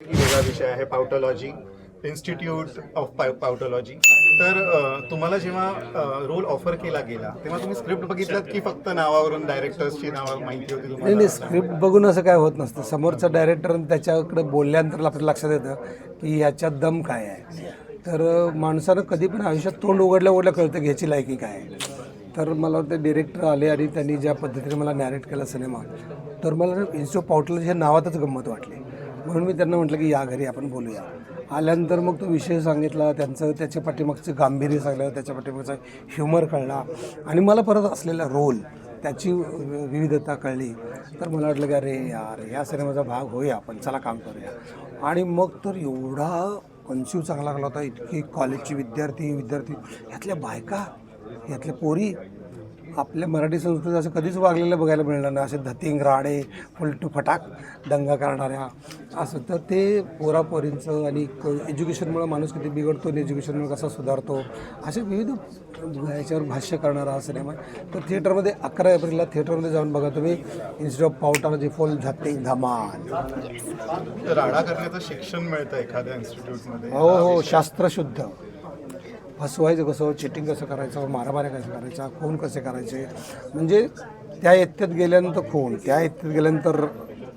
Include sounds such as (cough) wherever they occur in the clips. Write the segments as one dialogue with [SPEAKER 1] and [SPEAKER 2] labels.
[SPEAKER 1] वेगळा विषय आहे पावटॉलॉजी इन्स्टिट्यूट ऑफ पावटॉलॉजी तर तुम्हाला जेव्हा रोल ऑफर केला गेला तेव्हा तुम्ही स्क्रिप्ट बघितलं की फक्त नावावरून डायरेक्टर्सची नावं माहिती होती
[SPEAKER 2] नाही नाही स्क्रिप्ट बघून असं काय होत नसतं. समोरचा डायरेक्टर त्याच्याकडे बोलल्यानंतर आपल्याला लक्षात येतं की याच्यात दम काय आहे. तर माणसानं कधी पण आयुष्यात तोंड उघडल्या उघडल्या कळतं की ह्याची लायकी काय आहे. तर मला वाटतं डिरेक्टर आले आणि त्यांनी ज्या पद्धतीने मला नॅरेट केला सिनेमा तर मला इन्स्टिट्यूट पावटल हे नावातच गंमत वाटली. म्हणून मी त्यांना म्हटलं की या घरी आपण बोलूया. आल्यानंतर मग तो विषय सांगितला त्यांचं त्याच्या पाठीमागचं गांभीर्य सांगलं त्याच्या पाठीमागचा ह्युमर कळला. आणि मला परत असलेला रोल त्याची विविधता कळली. तर मला वाटलं की अरे यार या सिनेमाचा भाग होऊया आपण चला काम करूया. आणि मग तर एवढा कन्स्यू चांगला लागला होता इतकी कॉलेजची विद्यार्थी विद्यार्थी ह्यातल्या बायका ह्यातल्या पोरी आपल्या मराठी संस्कृती असं कधीच वागलेलं बघायला मिळणार नाही. असे धतिंग राडे फुलटू फटाक दंगा करणाऱ्या असं. तर ते पोरापोरींचं आणि एज्युकेशनमुळं माणूस किती बिघडतो आणि एज्युकेशनमुळे कसा सुधारतो असे विविध ह्याच्यावर भाष्य करणारा हा सिनेमा. तर थिएटरमध्ये अकरा एप्रिलला थिएटरमध्ये जाऊन बघा तुम्ही. इन्स्टेड ऑफ पावटाला फुल धतिंग धमाल.
[SPEAKER 1] राडा करण्याचं शिक्षण मिळतं एखाद्या इन्स्टिट्यूटमध्ये
[SPEAKER 2] हो हो शास्त्रशुद्ध. फसवायचं कसं चिटिंग कसं करायचं मारामाऱ्या कसं करायच्या खून कसे करायचे? म्हणजे त्या इत्यत गेल्यानंतर खून त्या इत्यत गेल्यानंतर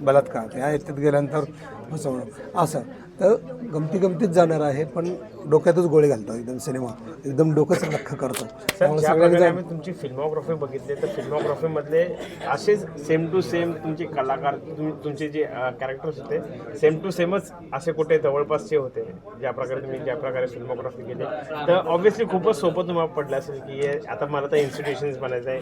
[SPEAKER 2] बलात्कार त्या इत्यत गेल्यानंतर फसवणं असं. तर गमती गमतीत जाणार आहे पण डोक्यातच गोळे घालतो एकदम सिनेमा. एकदम डोकंच लख करतो. त्यामुळे सगळ्यांनी जा-
[SPEAKER 3] आम्ही तुमची फिल्मोग्राफी बघितली तर फिल्मोग्राफी मधले असेच सेम टू सेम तुमचे कलाकार तुम- तुमचे जे कॅरेक्टर्स होते सेम टू सेमच असे कुठे जवळपासचे होते ज्या प्रकारे तुम्ही ज्या प्रकारे फिल्मोग्राफी केली. तर ऑब्व्हियसली खूपच सोपं तुम्हाला पडलं असेल की हे आता मला तर इन्स्टिट्यूशन्स बनायचं आहे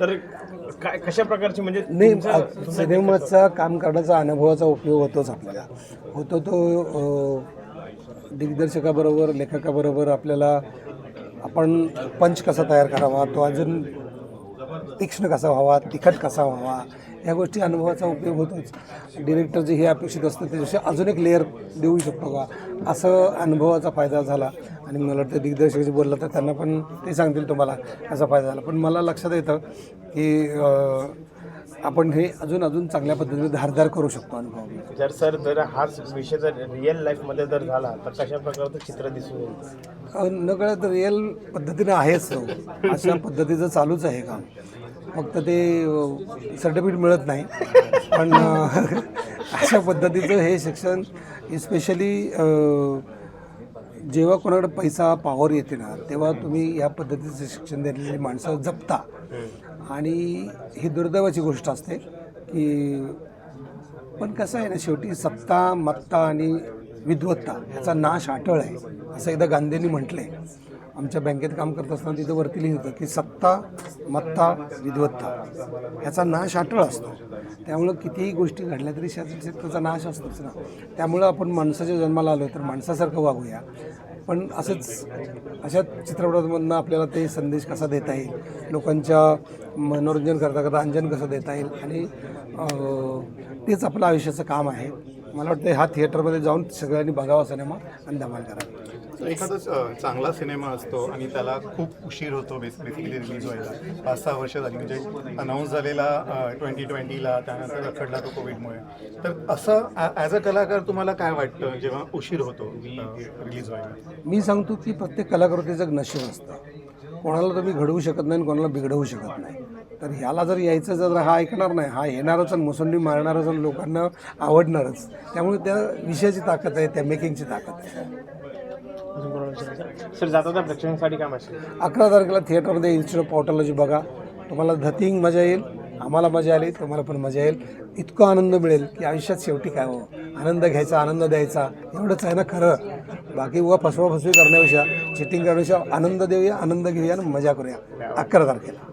[SPEAKER 3] तर काय कशा प्रकारचे म्हणजे
[SPEAKER 2] नाही
[SPEAKER 3] तुमचं-
[SPEAKER 2] अ-
[SPEAKER 3] तुमचं
[SPEAKER 2] सिनेमाचा काम करण्याचा अनुभवाचा उपयोग होतोच आपल्याला. होतो तो दिग्दर्शकाबरोबर लेखकाबरोबर आपल्याला आपण पंच कसा तयार करावा तो अजून तीक्ष्ण कसा व्हावा तिखट कसा व्हावा या गोष्टी अनुभवाचा उपयोग होतोच. डिरेक्टर जे हे अपेक्षित असतं त्याच्याशी अजून एक लेअर देऊ शकतो का? असं अनुभवाचा फायदा झाला. आणि मला वाटतं दिग्दर्शकाशी बोललं तर त्यांना पण ते सांगतील तुम्हाला असा फायदा झाला. पण मला लक्षात येतं की आपण हे अजून अजून चांगल्या पद्धतीने धारदार करू शकतो अनुभव.
[SPEAKER 3] जर सर जर हाच विषय जर रिअल लाईफमध्ये जर झाला तर कशा प्रकारचं चित्र दिसून येईल?
[SPEAKER 2] नकळत रिअल पद्धतीने आहेच तो. अशा पद्धतीचं चालूच आहे काम. फक्त ते सर्टिफिकेट मिळत नाही. पण (laughs) अशा पद्धतीचं हे शिक्षण स्पेशली जेव्हा कोणाकडे पैसा पॉवर येते ना तेव्हा तुम्ही या पद्धतीचं शिक्षण देलेली माणसं जपता. आणि ही दुर्दैवाची गोष्ट असते की पण कसं आहे ना शेवटी सत्ता मत्ता आणि विद्वत्ता ह्याचा नाश आटळ आहे असं एकदा गांधींनी म्हटलं आहे आमच्या बँकेत काम करत असताना तिथं वरती लिहिलं होतं की सत्ता मत्ता विद्वत्ता ह्याचा नाश अटळ असतो. त्यामुळं कितीही गोष्टी घडल्या तरी त्याचा नाश असतोच ना. त्यामुळं आपण माणसाच्या जन्माला आलो तर माणसासारखं वागूया. पण असंच अशा चित्रपटांमधनं आपल्याला ते संदेश कसा देता येईल? लोकांच्या मनोरंजन करता करता अंजन कसं देता येईल? आणि तेच आपलं आयुष्याचं काम आहे. मला वाटतं हा थिएटरमध्ये जाऊन सगळ्यांनी बघावा सिनेमा आणि धमाल करावी
[SPEAKER 1] एखादा चांगला सिनेमा असतो आणि त्याला खूप उशीर होतो बेसिकली रिलीज व्हायला. पाच सहा वर्ष झाली म्हणजे अनाऊन्स झालेला ट्वेंटी ट्वेंटीला त्यानंतर रखडला तो कोविडमुळे. तर असं ॲज अ कलाकार तुम्हाला काय वाटतं जेव्हा उशीर होतो रिलीज व्हायला?
[SPEAKER 2] मी सांगतो की प्रत्येक कलाकृतीचं एक नशीब असतं. कोणाला तुम्ही घडवू शकत नाही आणि कोणाला बिघडवू शकत नाही. तर ह्याला जर यायचं जर हा ऐकणार नाही हा येणारच आणि मुसंडी मारणारच आणि लोकांना आवडणारच. त्यामुळे त्या विषयाची ताकद आहे त्या मेकिंगची ताकद आहे?
[SPEAKER 3] सर जाता प्रेक्षकांसाठी काम असेल
[SPEAKER 2] अकरा तारखेला थिएटरमध्ये इन्स्टिट्यूट ऑफ पॉटॉलॉजी बघा. तुम्हाला धतिंग मजा येईल आम्हाला मजा आली तुम्हाला पण मजा येईल. इतका आनंद मिळेल की आयुष्यात शेवटी काय हो? आनंद घ्यायचा आनंद द्यायचा एवढंच आहे ना खरं? बाकी उगा फसवाफसवी करण्यापेक्षा चिटिंग करण्यापेक्षा आनंद देऊया आनंद घेऊया आणि मजा करूया. अकरा तारखेला.